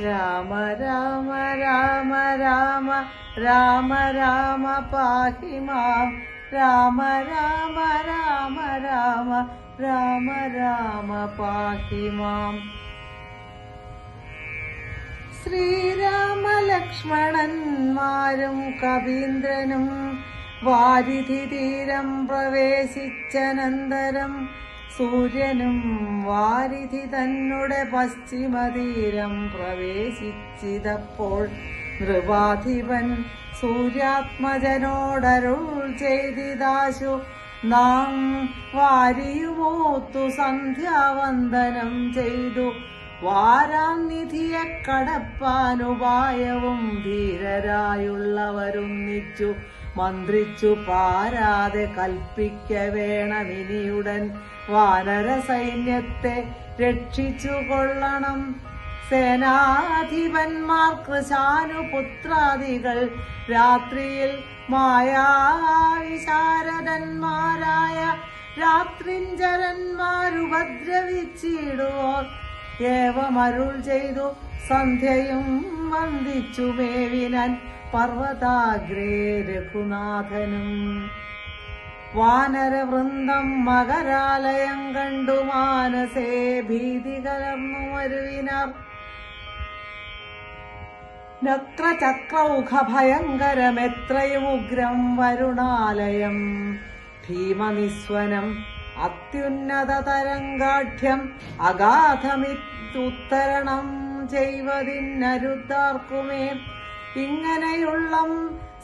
രാമ രാമ രാമ രാമ രാമ രാമ പാഹി മാം. രാമ രാമ രാമ രാമ രാമ രാമ പാഹി മാം. ശ്രീരാമ ലക്ഷ്മണന്മാരും കവീന്ദ്രനും വാരിധി തീരം പ്രവേശിച്ചനന്തരം സൂര്യനും വാരിധി തന്നെ പശ്ചിമതീരം പ്രവേശിച്ചിതപ്പോൾ നൃപാധിപൻ സൂര്യാത്മജനോടരുൾ ചെയ്തിദാശു നാം വാരിയുമോത്തു സന്ധ്യാവന്ദനം ചെയ്തു. വാരാനിധിയെ കടപ്പാനുപായവും ധീരരായുള്ളവരൊന്നിച്ചു മന്ത്രിച്ചു പാരാതെ കൽപ്പിക്ക വേണമിനിയുടൻ വാനര സൈന്യത്തെ രക്ഷിച്ചു കൊള്ളണം. സേനാധിപന്മാർക്ക് ശാനുപുത്രാദികൾ രാത്രിയിൽ മായാവിശാരദന്മാരായ രാത്രിഞ്ചരന്മാരുപദ്രവിച്ചിടുവോർ ഏവമരുൾ ചെയ്തു. സന്ധ്യയും വന്ദിച്ചു മേവിനൻ പർവതാഗ്രേ രഘുനാഥനും. വാനരവൃന്ദം മകരാലയം കണ്ടു മാനസേ ഭീതി കലർന്നു വരുവിനാർ നക്രചക്രൗഖ ഭയങ്കരമെത്രയും ഉഗ്രം വരുണാലയം. ഭീമനിസ്വനം അത്യുന്നത തരംഗാഠ്യം അഗാധമിത്തുത്തരണം ചെയ്വതിന്നരുദ്ധാർക്കുമേ. ഇങ്ങനെയുള്ള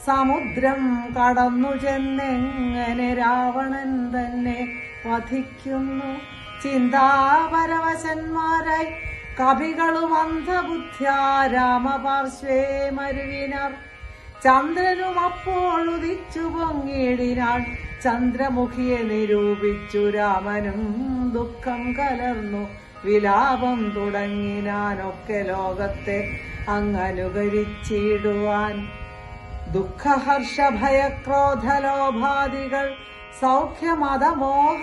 സമുദ്രം കടന്നു ചെന്നെങ്ങനെ രാവണൻ തന്നെ വധിക്കുന്നു. ചിന്താപരവശന്മാരായി കവികളും അന്ധബുദ്ധ്യാ രാമപാർശ്വേ മരുവിനർ. ചന്ദ്രനും അപ്പോൾ ഉദിച്ചു പൊങ്ങിയിടിനാൾ ചന്ദ്രമുഖിയെ നിരൂപിച്ചു രാമനും ദുഃഖം കലർന്നു. വിലാപം തുടങ്ങിനാനൊക്കെ ലോകത്തെ അങ്ങനുകരിച്ചിടുവാൻ. ദുഃഖഹർഷ ഭയക്രോധലോഭാദികൾ സൗഖ്യമതമോഹ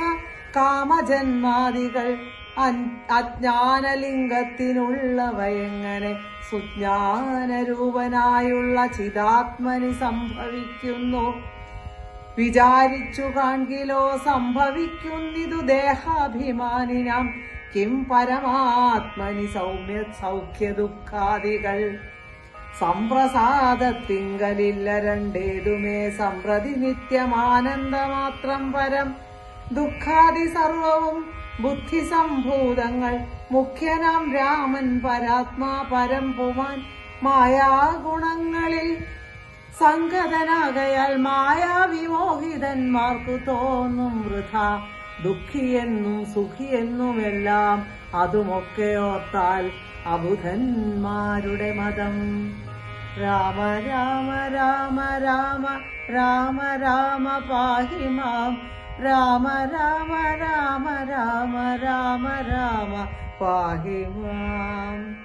കാമജന്മാദികൾ അജ്ഞാനലിംഗത്തിനുള്ള അജ്ഞാനലിംഗത്തിനുള്ളവയെങ്ങനെ സുജ്ഞാനരൂപനായുള്ള ചിതാത്മനി സംഭവിക്കുന്നു? വിചാരിച്ചു കാൺകിലോ സംഭവിക്കുന്നിതു ദേഹാഭിമാനിനാം. കിം പരമാത്മനി സൗമ്യ സൗഖ്യ ദുഃഖാദികൾ സംപ്രസാദത്തിങ്കലില്ല രണ്ടേതുമേ സമ്പ്രതി നിത്യമാനന്ദമാത്രം പരം. ദുഃഖാദി സർവവും ബുദ്ധി സംഭൂതങ്ങൾ മുഖ്യനാം രാമൻ പരാത്മാ പരം പുമാൻ. മായാഗുണങ്ങളിൽ സംഗതനാകയാൽ മായാവിമോഹിതന്മാർക്കു തോന്നും വൃഥ. ദുഃഖിയെന്നും സുഖിയെന്നുമെല്ലാം അതുമൊക്കെ ഓർത്താൽ അബുധന്മാരുടെ മതം. രാമ രാമ രാമ രാമ രാമ രാമ പാഹിമാം രാമ രാമ രാമ രാമ രാമ രാമ പാഹി മാം.